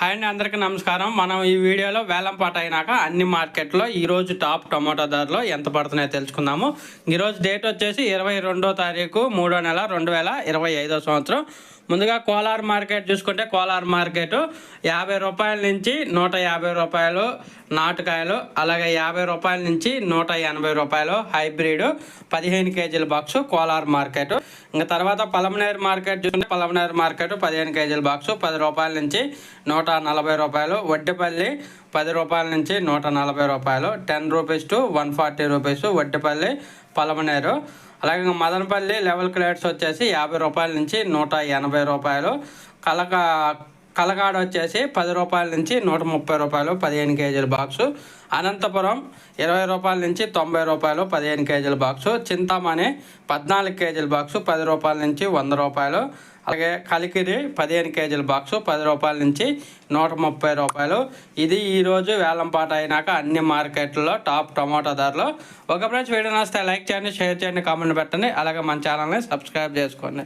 Hi అండి అందరికీ నమస్కారం. మనం ఈ వీడియోలో వేలంపాట అయినాక అన్ని మార్కెట్లో ఈరోజు టాప్ టమాటో ధరలు ఎంత పడుతున్నాయో తెలుసుకుందాము. ఈరోజు డేట్ వచ్చేసి ఇరవై రెండో తారీఖు మూడో నెల రెండు వేల ఇరవై ఐదో సంవత్సరం. ముందుగా కోలార్ మార్కెట్ చూసుకుంటే కోలార్ మార్కెట్ యాభై రూపాయల నుంచి నూట యాభై రూపాయలు నాటుకాయలు అలాగే యాభై రూపాయల నుంచి నూట ఎనభై రూపాయలు హైబ్రిడ్ పదిహేను కేజీల బాక్స్ కోలార్ మార్కెట్. ఇంకా తర్వాత పలమనేరు మార్కెట్ చూసుకుంటే పలమనేరు మార్కెట్ పదిహేను కేజీల బాక్స్ పది రూపాయల నుంచి నూట నలభై రూపాయలు. వడ్డిపల్లి పది రూపాయల నుంచి నూట నలభై రూపాయలు. Ten rupees to one forty rupees Vaddipalli Palamaner. అలాగే మదనపల్లి లెవెల్ క్రేట్స్ వచ్చేసి యాభై రూపాయల నుంచి నూట ఎనభై రూపాయలు. కలక కలకాడ వచ్చేసి పది రూపాయల నుంచి నూట ముప్పై రూపాయలు పదిహేను కేజీల బాక్సు. అనంతపురం ఇరవై రూపాయల నుంచి తొంభై రూపాయలు పదిహేను కేజీల బాక్సు. చింతామణి పద్నాలుగు కేజీల బాక్సు పది రూపాయల నుంచి వంద రూపాయలు. అలాగే కలికిరి పదిహేను కేజీల బాక్సు పది రూపాయల నుంచి నూట ముప్పై రూపాయలు. ఇది ఈరోజు వేలంపాట అయినాక అన్ని మార్కెట్లో టాప్ టమాటో ధరలు. ఒక ఫ్రెండ్స్ వీడియో నచ్చితే లైక్ చేయండి షేర్ చేయండి కామెంట్ పెట్టండి. అలాగే మన ఛానల్ని సబ్స్క్రైబ్ చేసుకోండి.